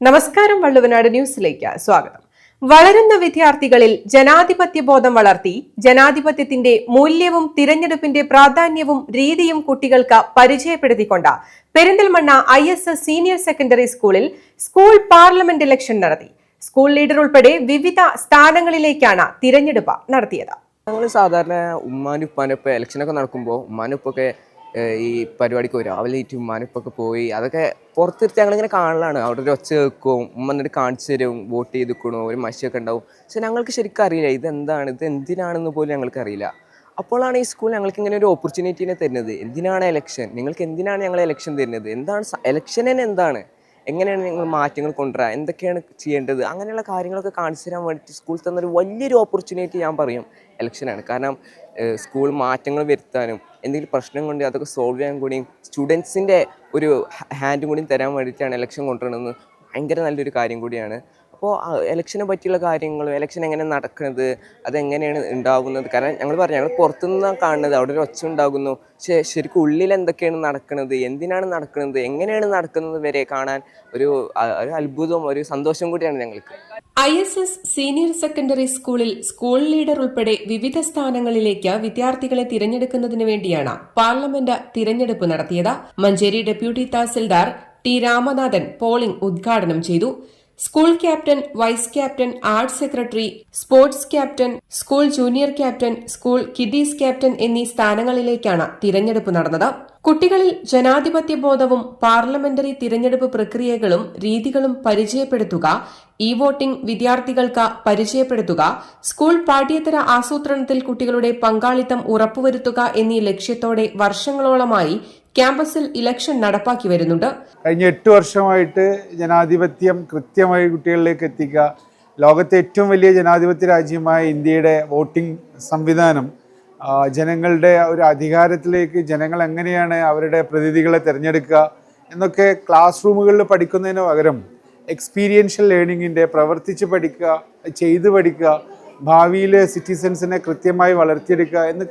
നമസ്കാരം വള്ളുവനാട് ന്യൂസിലേക്ക് സ്വാഗതം. വളരുന്ന വിദ്യാർത്ഥികളിൽ ജനാധിപത്യ ബോധം വളർത്തി ജനാധിപത്യത്തിന്റെ മൂല്യവും തിരഞ്ഞെടുപ്പിന്റെ പ്രാധാന്യവും രീതിയും കുട്ടികൾക്ക് പരിചയപ്പെടുത്തിക്കൊണ്ട് പെരിന്തൽമണ്ണ ഐ സീനിയർ സെക്കൻഡറി സ്കൂളിൽ സ്കൂൾ പാർലമെന്റ് ഇലക്ഷൻ നടത്തി. സ്കൂൾ ലീഡർ ഉൾപ്പെടെ വിവിധ സ്ഥാനങ്ങളിലേക്കാണ് തിരഞ്ഞെടുപ്പ് നടത്തിയത്. ഞങ്ങൾ സാധാരണ ഉമ്മാനും ഇലക്ഷനൊക്കെ നടക്കുമ്പോൾ ഉമ്മാനൊപ്പൊക്കെ ഈ പരിപാടിക്ക് വരും. ഈറ്റ് ഉമ്മാനിപ്പൊക്കെ പോയി അതൊക്കെ പുറത്തിരുത്തി ഞങ്ങളിങ്ങനെ കാണലാണ്. അവിടെ ഒരു ഒച്ച വെക്കും ഉമ്മ എന്നിട്ട് കാണിച്ചു തരും വോട്ട് ചെയ്ത് നിൽക്കണു ഒരു മഷിയൊക്കെ ഉണ്ടാവും. പക്ഷെ ഞങ്ങൾക്ക് ശരിക്കും അറിയില്ല ഇതെന്താണ് ഇത് എന്തിനാണെന്ന് പോലും ഞങ്ങൾക്ക് അറിയില്ല. അപ്പോഴാണ് ഈ സ്കൂൾ ഞങ്ങൾക്ക് ഇങ്ങനെ ഒരു ഓപ്പർച്യൂണിറ്റീനെ തരുന്നത്. എന്തിനാണ് എലക്ഷൻ നിങ്ങൾക്ക് എന്തിനാണ് ഞങ്ങൾ എലക്ഷൻ തരുന്നത്? എന്താണ് എലക്ഷൻ തന്നെ എന്താണ്? എങ്ങനെയാണ് നിങ്ങൾ മാറ്റങ്ങൾ കൊണ്ടുവരിക എന്തൊക്കെയാണ് ചെയ്യേണ്ടത്? അങ്ങനെയുള്ള കാര്യങ്ങളൊക്കെ കാണിച്ചു തരാൻ വേണ്ടിയിട്ട് സ്കൂൾ തന്നൊരു വലിയൊരു ഓപ്പർച്യൂണിറ്റി ഞാൻ പറയും. ഇലക്ഷനാണ് കാരണം സ്കൂൾ മാറ്റങ്ങൾ വരുത്താനും എന്തെങ്കിലും പ്രശ്നം കൊണ്ട് അതൊക്കെ സോൾവ് ചെയ്യാൻ കൂടിയും സ്റ്റുഡൻസിന്റെ ഒരു ഹാൻഡും കൂടിയും തരാൻ വേണ്ടിയിട്ടാണ് ഇലക്ഷൻ കൊണ്ടുവരണമെന്ന് ഭയങ്കര നല്ലൊരു കാര്യം കൂടിയാണ്. അപ്പോൾ എലക്ഷനെ പറ്റിയുള്ള കാര്യങ്ങളും എലക്ഷൻ എങ്ങനെ നടക്കുന്നത് അതെങ്ങനെയാണ് ഉണ്ടാകുന്നത് കാരണം ഞങ്ങൾ പറഞ്ഞു ഞങ്ങൾ പുറത്തുനിന്നാണ് കാണുന്നത് അവിടെ ഒരു ഒച്ച ഉണ്ടാകുന്നു. പക്ഷേ ശരിക്കും ഉള്ളിൽ എന്തൊക്കെയാണ് നടക്കുന്നത് എന്തിനാണ് നടക്കുന്നത് എങ്ങനെയാണ് നടക്കുന്നത് വരെ കാണാൻ ഒരു ഒരു അത്ഭുതവും ഒരു സന്തോഷം കൂടിയാണ് ഞങ്ങൾക്ക്. I S S senior secondary സ്കൂളിൽ സ്കൂൾ ലീഡർ ഉൾപ്പെടെ വിവിധ സ്ഥാനങ്ങളിലേക്ക് വിദ്യാർത്ഥികളെ തിരഞ്ഞെടുക്കുന്നതിന് വേണ്ടിയാണ് പാർലമെന്റ് തിരഞ്ഞെടുപ്പ് നടത്തിയത്. Manjeri deputy tahsildar T Ramanathan polling ഉദ്ഘാടനം ചെയ്തു. School captain vice captain arts secretary sports captain school junior captain school kiddies captain എന്നീ സ്ഥാനങ്ങളിലേക്കാണ് തിരഞ്ഞെടുപ്പ് നടന്നത്. കുട്ടികളിൽ ജനാധിപത്യ ബോധവും പാർലമെന്ററി തിരഞ്ഞെടുപ്പ് പ്രക്രിയകളും രീതികളും പരിചയപ്പെടുത്തുക ഇ വോട്ടിംഗ് വിദ്യാർത്ഥികൾക്ക് പരിചയപ്പെടുത്തുക സ്കൂൾ പാഠ്യേതര ആസൂത്രണത്തിൽ കുട്ടികളുടെ പങ്കാളിത്തം ഉറപ്പുവരുത്തുക എന്നീ ലക്ഷ്യത്തോടെ വർഷങ്ങളോളമായി ക്യാമ്പസിൽ ഇലക്ഷൻ നടപ്പാക്കി വരുന്നുണ്ട്. കഴിഞ്ഞ എട്ട് വർഷമായിട്ട് ജനാധിപത്യം കൃത്യമായി കുട്ടികളിലേക്ക് എത്തിക്കുക. ലോകത്തെ ഏറ്റവും വലിയ ജനാധിപത്യ രാജ്യമായ ഇന്ത്യയുടെ വോട്ടിംഗ് സംവിധാനം ജനങ്ങളുടെ ഒരു അധികാരത്തിലേക്ക് ജനങ്ങൾ എങ്ങനെയാണ് അവരുടെ പ്രതിനിധികളെ തിരഞ്ഞെടുക്കുക എന്നൊക്കെ ക്ലാസ് റൂമുകളിൽ പഠിക്കുന്നതിന് പകരം എക്സ്പീരിയൻഷ്യൽ ലേണിങ്ങിന്റെ പ്രവർത്തിച്ച് പഠിക്കുക ചെയ്ത് പഠിക്കുക ഭാവിയിലെ സിറ്റിസൻസിനെ കൃത്യമായി വളർത്തിയെടുക്കുക എന്ന്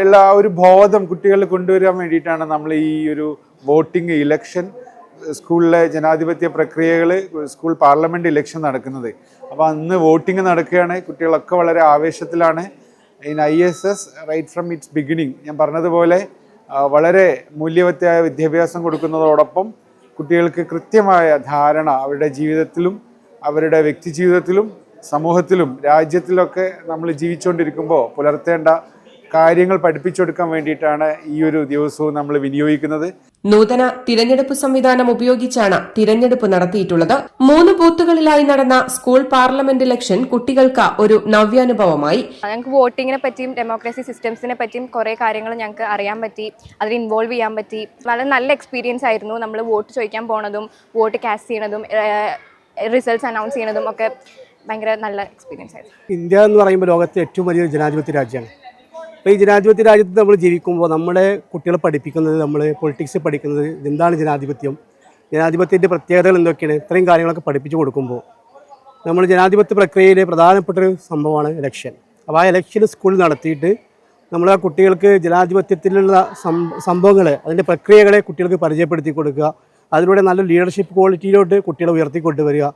ഉള്ള ആ ഒരു ബോധം കുട്ടികളിൽ കൊണ്ടുവരാൻ വേണ്ടിയിട്ടാണ് നമ്മൾ ഈ ഒരു വോട്ടിംഗ് ഇലക്ഷൻ സ്കൂളിലെ ജനാധിപത്യ പ്രക്രിയകൾ സ്കൂൾ പാർലമെന്റ് ഇലക്ഷൻ നടക്കുന്നത്. അപ്പോൾ അന്ന് വോട്ടിംഗ് നടക്കുകയാണ്. കുട്ടികളൊക്കെ വളരെ ആവേശത്തിലാണ്. In I S S right from its beginning ഞാൻ പറഞ്ഞതുപോലെ വളരെ മൂല്യവത്തായ വിദ്യാഭ്യാസം കൊടുക്കുന്നതോടൊപ്പം കുട്ടികൾക്ക് കൃത്യമായ ധാരണ അവരുടെ ജീവിതത്തിലും അവരുടെ വ്യക്തി ജീവിതത്തിലും സമൂഹത്തിലും രാജ്യത്തിലൊക്കെ നമ്മൾ ജീവിച്ചുകൊണ്ടിരിക്കുമ്പോൾ പുലർത്തേണ്ട കാര്യങ്ങൾ പഠിപ്പിച്ചു കൊടുക്കാൻ വേണ്ടിയിട്ടാണ് ഈ ഒരു ദിവസവും നമ്മൾ വിനിയോഗിക്കുന്നത്. നൂതന തിരഞ്ഞെടുപ്പ് സംവിധാനം ഉപയോഗിച്ചാണ് തിരഞ്ഞെടുപ്പ് നടത്തിയിട്ടുള്ളത്. മൂന്ന് ബൂത്തുകളിലായി നടന്ന സ്കൂൾ പാർലമെന്റ് ഇലക്ഷൻ കുട്ടികൾക്ക് ഒരു നവ്യാനുഭവമായി. ഞങ്ങൾക്ക് വോട്ടിങ്ങിനെ പറ്റിയും ഡെമോക്രസി സിസ്റ്റംസിനെ പറ്റിയും കുറെ കാര്യങ്ങൾ ഞങ്ങൾക്ക് അറിയാൻ പറ്റി അതിൽ ഇൻവോൾവ് ചെയ്യാൻ പറ്റി. വളരെ നല്ല എക്സ്പീരിയൻസ് ആയിരുന്നു നമ്മൾ വോട്ട് ചോദിക്കാൻ പോണതും വോട്ട് കാസ്റ്റ് ചെയ്യണതും റിസൾട്ട്സ് അനൗൺസ് ചെയ്യണതും ഒക്കെ ഭയങ്കര നല്ല എക്സ്പീരിയൻസ് ആയിരുന്നു. ഇന്ത്യ എന്ന് പറയുമ്പോൾ ലോകത്തെ ഏറ്റവും വലിയൊരു ജനാധിപത്യ രാജ്യമാണ്. അപ്പോൾ ഈ ജനാധിപത്യ രാജ്യത്ത് നമ്മൾ ജീവിക്കുമ്പോൾ നമ്മുടെ കുട്ടികളെ പഠിപ്പിക്കുന്നത് നമ്മൾ പൊളിറ്റിക്സ് പഠിക്കുന്നത് എന്താണ് ജനാധിപത്യം? ജനാധിപത്യത്തിന്റെ പ്രത്യേകതകൾ എന്തൊക്കെയാണ്? ഇത്രയും കാര്യങ്ങളൊക്കെ പഠിപ്പിച്ചു കൊടുക്കുമ്പോൾ നമ്മൾ ജനാധിപത്യ പ്രക്രിയയിലെ പ്രധാനപ്പെട്ടൊരു സംഭവമാണ് ഇലക്ഷൻ അപ്പോൾ ആ ഇലക്ഷൻ സ്കൂളിൽ നടത്തിയിട്ട് നമ്മൾ ആ കുട്ടികൾക്ക് ജനാധിപത്യത്തിലുള്ള സംഭവങ്ങൾ അതിന്റെ പ്രക്രിയകളെ കുട്ടികൾക്ക് പരിചയപ്പെടുത്തി കൊടുക്കുക. അതിലൂടെ നല്ല ലീഡർഷിപ്പ് ക്വാളിറ്റിയിലോട്ട് കുട്ടികളെ ഉയർത്തിക്കൊണ്ടുവരിക.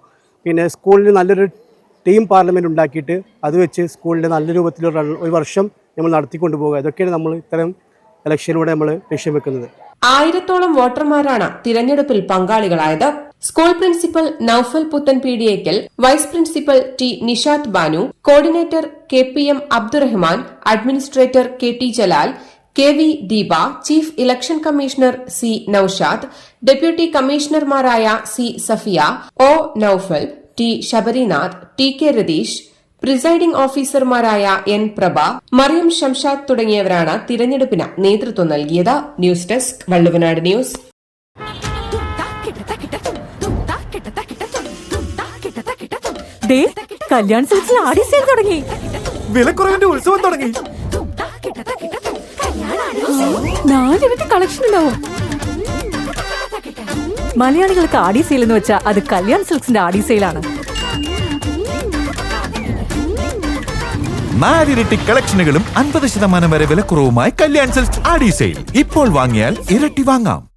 പിന്നെ സ്കൂളിൽ നല്ലൊരു ടീം പാർലമെന്റ് ഉണ്ടാക്കിയിട്ട് അത് വെച്ച് സ്കൂളിന്റെ നല്ല രൂപത്തിൽ ഒരു വർഷം നമ്മൾ നടത്തിക്കൊണ്ട് പോകുക ഇതൊക്കെയാണ് നമ്മൾ ഇത്തരം ഇലക്ഷനിലൂടെ നമ്മൾ ലക്ഷ്യം വെക്കുന്നത്. ആയിരത്തോളം വോട്ടർമാരാണ് തിരഞ്ഞെടുപ്പിൽ പങ്കാളികളായത്. School principal Noufal Puthan Peediyekkal vice principal T Nishad Banu coordinator K P M Abdurahman administrator K T Jalal K V Deepa chief election commissioner C Noushad deputy കമ്മീഷണർമാരായ C Safiya O Noufal T Sabarinath T K Ratheesh presiding ഓഫീസർമാരായ N Prabha Mariyam Shamshad തുടങ്ങിയവരാണ് തിരഞ്ഞെടുപ്പിന് നേതൃത്വം നൽകിയത്. News desk Valluvanad news. ദേ കല്യാൺ സിൽക്സിൽ Aadi sale തുടങ്ങി. വിലക്കുറവിന്റെ ഉത്സവം തുടങ്ങി. നാലിരട്ടി കളക്ഷൻ ഉണ്ടാവും. മലയാളികൾക്ക് ആടി സെയിൽ എന്ന് വെച്ചാൽ അത് കല്യാൺ സിൽക്സിന്റെ ആടി സെയിലാണ്. നാലിരട്ടി കളക്ഷനുകളും അൻപത് ശതമാനം വരെ വിലക്കുറവുമായി കല്യാൺ സെൽസ് ആഡി സെയിൽ. ഇപ്പോൾ വാങ്ങിയാൽ ഇരട്ടി വാങ്ങാം.